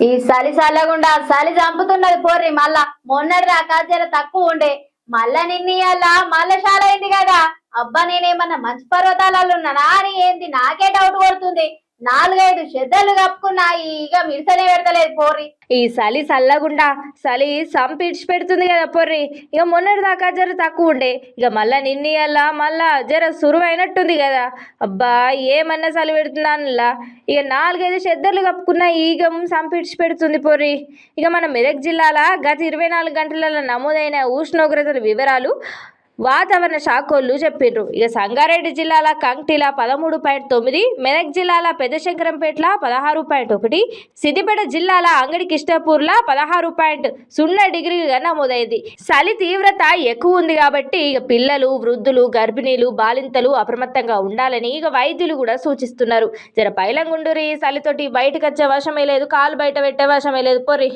ఈ చలి చల్లగుండా చలి చంపుతున్నది పోర్రి మళ్ళా మొన్నటి దాకా జర తక్కువ ఉండే. మళ్ళా నిన్నీయాల మళ్ళా చాలా అయింది కదా? అబ్బా నేనేమన్నా మంచి పర్వతాలలో ఉన్నానా? అని ఏంది? నాకే డౌట్ కొడుతుంది. నాలుగైదు చెద్దలు కప్పుకున్నా ఇక మిడతనే పెడతలేదు పోర్రి. ఈ చలి చల్లగుండా చలి సంపిడ్చి పెడుతుంది కదా పొర్రి. ఇక మొన్నటి దాకా జర తక్కువ ఉండే ఇక మళ్ళా నిన్నీయల్లా మళ్ళా జర సురువైనట్టుంది కదా. అబ్బా ఏమన్నా చలి పెడుతుందానిలా. ఇక నాలుగైదు శ్రద్ధలు కప్పుకున్న ఈగ సంపిడ్చి పెడుతుంది పొర్రి. ఇక మన మెదక్ జిల్లాల గత ఇరవై నాలుగు గంటలలో నమోదైన ఉష్ణోగ్రతల వివరాలు వాతావరణ శాఖోళ్ళు చెప్పిండ్రు ఇక సంగారెడ్డి జిల్లాల కంక్టిల పదమూడు పాయింట్ తొమ్మిది మెదక్ జిల్లాల పెద్దశంకరంపేటల పదహారు పాయింట్ ఒకటి సిద్దిపేట జిల్లాల అంగడి కిష్టపూర్ల పదహారు పాయింట్ సున్నా డిగ్రీగా నమోదైంది. చలి తీవ్రత ఎక్కువ ఉంది కాబట్టి ఇక పిల్లలు వృద్ధులు గర్భిణీలు బాలింతలు అప్రమత్తంగా ఉండాలని ఇక వైద్యులు కూడా సూచిస్తున్నారు. జర పైలంగుండూరి చలితోటి బయటకు వచ్చే వశమే లేదు కాలు బయట పెట్టే వశమే లేదు పొర్రి.